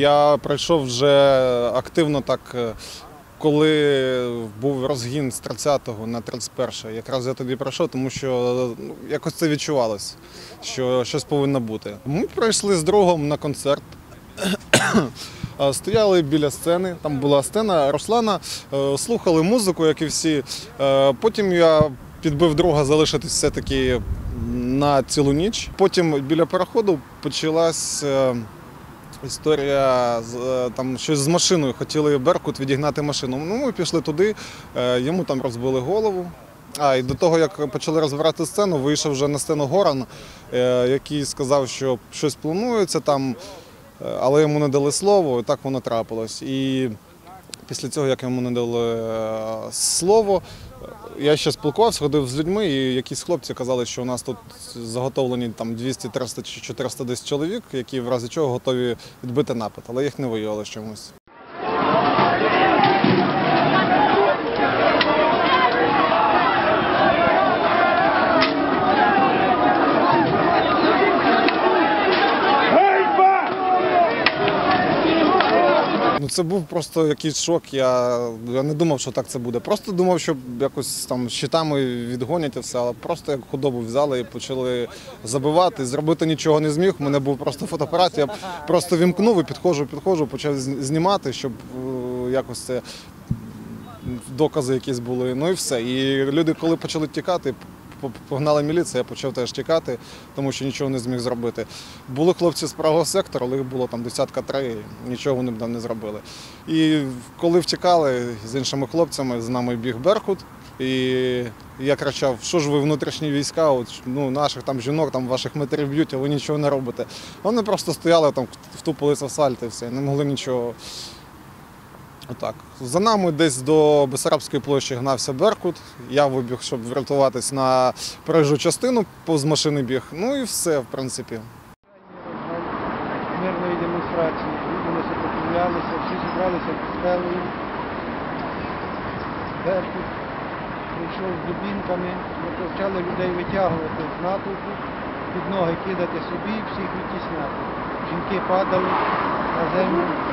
Я пройшов вже активно так, е, коли був розгін з 30-го на 31 Якраз я тоді пройшов, тому що ну, якось це відчувалось, що щось повинно бути. Ми прийшли з другом на концерт. Стояли біля сцени, там була сцена Руслана, е, слухали музику, як і всі. Е, Потім я підбив друга залишитись все-таки на цілу ніч. Потім біля переходу почалась історія з е, там щось з машиною. Хотіли Беркут відігнати машину. Ну, ми пішли туди, е, йому там розбили голову. А і до того, як почали розбирати сцену, вийшов вже на сцену Горан, е, який сказав, що щось планується там, але йому не дали слово, і так воно трапилось. І після цього, як йому не дали слово, я ще спілкувався, ходив з людьми, і якісь хлопці казали, що у нас тут заготовлені там 200, 300 чи 400 десь чоловік, які в разі чого готові відбити напад, але їх не виявили чомусь. Це був просто якийсь шок. Я, я не думав, що так це буде. Просто думав, що якось там щитами відгонять і все, але просто як худобу взяли і почали забивати. Зробити нічого не зміг. У мене був просто фотоапарат. Я просто вімкнув і підходжу, підходжу, почав знімати, щоб е, якось це докази якісь були. Ну і все. І люди, коли почали тікати, погнала міліція, я почав теж тікати, тому що нічого не зміг зробити. Були хлопці з правого сектору, але їх було там десятка три, нічого вони б не зробили. І коли втікали з іншими хлопцями, з нами біг Беркут. І я кричав, що ж ви внутрішні війська, от, ну, наших там жінок, там ваших матерів б'ють, а ви нічого не робите. Вони просто стояли там, втупилися в асфальт і все, не могли нічого. Отак. За нами десь до Бесарабської площі гнався Беркут. Я вибіг, щоб врятуватись на проїжджу частину, повз машини біг. Ну і все, в принципі. мирної демонстрації. Люди не сопротивлялися, всі зібралися під стелею. Беркут прийшов з дубінками, ми почали людей витягувати з натовпу, під ноги кидати собі, всіх відтісняти. Жінки падали на землю.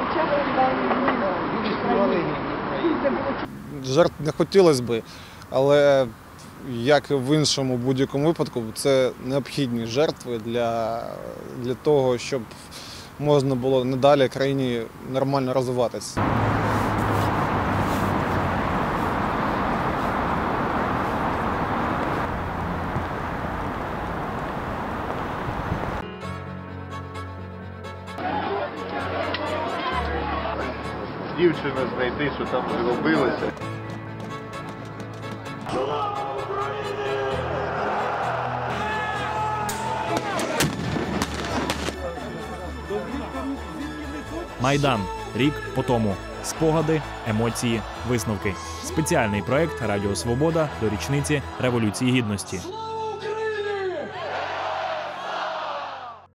Жертв не хотілося би, але як в іншому будь-якому випадку, це необхідні жертви для, для того, щоб можна було надалі країні нормально розвиватися. Дівчину знайти, що там робилося. Майдан. Рік по тому. Спогади, емоції, висновки. Спеціальний проект Радіо Свобода до річниці Революції Гідності.